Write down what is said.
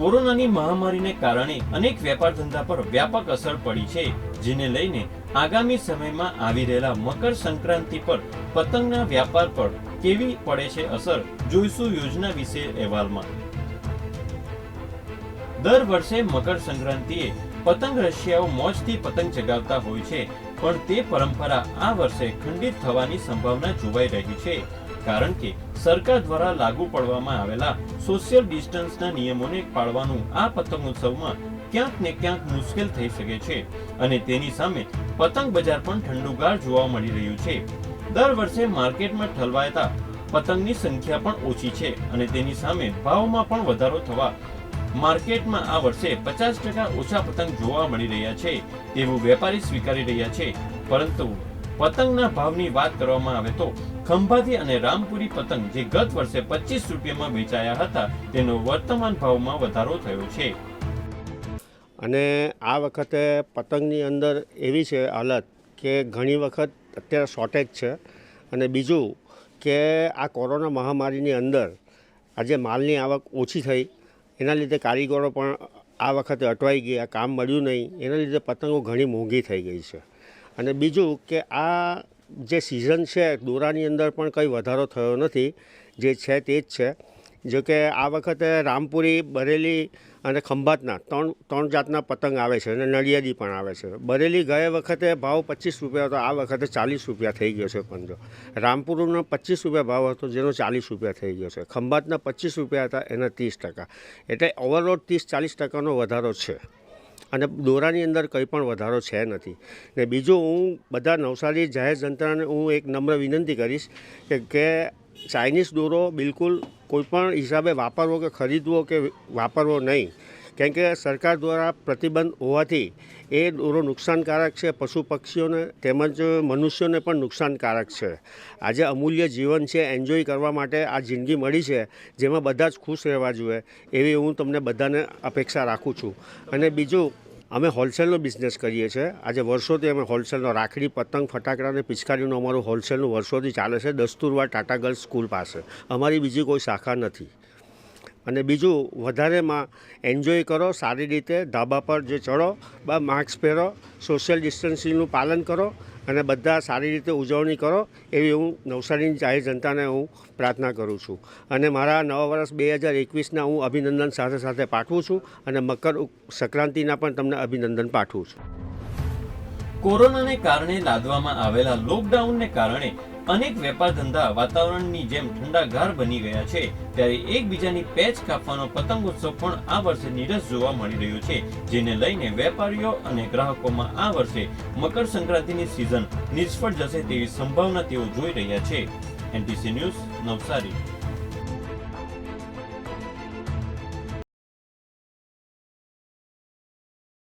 કોરોનાની મહામારીને કારણે અનેક વેપાર ધંધા પર વ્યાપક અસર પડી છે, જેને લઈને આગામી સમયમાં આવી રહેલા મકર સંક્રાંતિ પર પતંગના વ્યાપાર પર કેવી પડે છે અસર, જોઈશું યોજના વિશે અહેવાલમાં. દર વર્ષે મકર સંક્રાંતિએ પતંગ રશિયાઓ મોજથી પતંગ ચગાવતા હોય છે, પણ તે પરંપરા આ વર્ષે ખંડિત થવાની સંભાવના જોવાઈ રહી છે. કારણ કે સરકાર દ્વારા લાગુ પાડવામાં આવેલા સોશિયલ ડિસ્ટન્સના નિયમોને પાળવાનું આ પતંગોત્સવમાં ક્યાંક ને ક્યાંક મુશ્કેલ થઈ શકે છે અને તેની સામે પતંગ બજાર પણ ઠંડુગાર જોવા મળી રહ્યું છે. દર વર્ષે માર્કેટમાં ઠલવાયતા પતંગની સંખ્યા પણ ઓછી છે અને તેની સામે ભાવમાં પણ વધારો થવા માર્કેટમાં આ વર્ષે પચાસ ટકા ઓછા પતંગ જોવા મળી રહ્યા છે. તેવું વેપારી સ્વીકારી રહ્યા છે. પરંતુ પતંગના ભાવની વાત કરવામાં આવે તો ખંભાતી અને રામપુરી પતંગ જે ગત વર્ષે પચીસ રૂપિયામાં વેચાયા હતા, તેનો વર્તમાન ભાવમાં વધારો થયો છે. અને આ વખતે પતંગની અંદર એવી છે હાલત કે ઘણી વખત અત્યારે શોર્ટેજ છે અને બીજું કે આ કોરોના મહામારીની અંદર આજે માલની આવક ઓછી થઈ, એના લીધે કારીગરો પણ આ વખતે અટવાઈ ગયા, કામ મળ્યું નહીં, એના લીધે પતંગો ઘણી મોંઘી થઈ ગઈ છે. અને બીજું કે આ જે સિઝન છે, દોરાની અંદર પણ કંઈ વધારો થયો નથી. જે છે તે જ છે. જો કે આ વખતે રામપુરી, બરેલી અને ખંભાતના ત્રણ ત્રણ જાતના પતંગ આવે છે અને નડિયાદી પણ આવે છે. બરેલી ગયા વખતે ભાવ પચીસ રૂપિયા હતો, આ વખતે ચાલીસ રૂપિયા થઈ ગયો છે પંજો. રામપુરનો પચીસ રૂપિયા ભાવ હતો, જેનો ચાલીસ રૂપિયા થઈ ગયો છે. ખંભાતના પચીસ રૂપિયા હતા, એના ત્રીસ ટકા. એટલે ઓવરઓલ ત્રીસ ચાલીસ ટકાનો વધારો છે. અને દોરાની અંદર કંઈ પણ વધારો છે નથી. ને બીજું હું બધા નવસારી જાહેર જનતાને હું એક નમ્ર વિનંતી કરીશ કે કે ચાઇનીઝ દોરો બિલકુલ કોઈપણ હિસાબે વાપરવો કે ખરીદવો કે વાપરવો નહીં. કેમ કે સરકાર દ્વારા પ્રતિબંધ હોવાથી એ દોરો નુકસાનકારક છે, પશુ પક્ષીઓને તેમજ મનુષ્યોને પણ નુકસાનકારક છે. આજે અમૂલ્ય જીવન છે, એન્જોય કરવા માટે આ જિંદગી મળી છે, જેમાં બધા જ ખુશ રહેવા જોઈએ, એવી હું તમને બધાને અપેક્ષા રાખું છું. અને બીજું, અમે હોલસેલનો બિઝનેસ કરીએ છીએ. આજે વર્ષોથી અમે હોલસેલનો રાખડી, પતંગ, ફટાકડા અને પિચકારીનું અમારું હોલસેલનું વર્ષોથી ચાલે છે દસ્તુરવા ટાટા ગર્લ્સ સ્કૂલ પાસે. અમારી બીજી કોઈ શાખા નથી. અને બીજું, વધારેમાં એન્જોય કરો, સારી રીતે ધાબા પર જે ચડો, બા માસ્ક પહેરો સોશિયલ ડિસ્ટન્સિંગનું પાલન કરો અને બધા સારી રીતે ઉજવણી કરો એવી હું નવસારીની જાહેર જનતાને હું પ્રાર્થના કરું છું. અને મારા નવા વર્ષ બે હજાર એકવીસના હું અભિનંદન સાથે સાથે પાઠવું છું અને મકર સંક્રાંતિના પણ તમને અભિનંદન પાઠવું છું. કોરોનાને કારણે લાદવામાં આવેલા લોકડાઉનને કારણે અનેક વેપાર ધંધા વાતાવરણની જેમ ઠંડાગાર બની ગયા છે. ત્યારે એકબીજાની પેચ કાપવાનો પતંગોત્સવ પણ આ વર્ષે નીરસ જોવા મળી રહ્યો છે, જેને લઈને વેપારીઓ અને ગ્રાહકોમાં આ વર્ષે મકર સંક્રાંતિની સિઝન નિષ્ફળ જશે તેવી સંભાવના તેઓ જોઈ રહ્યા છે. NTC news Navsari.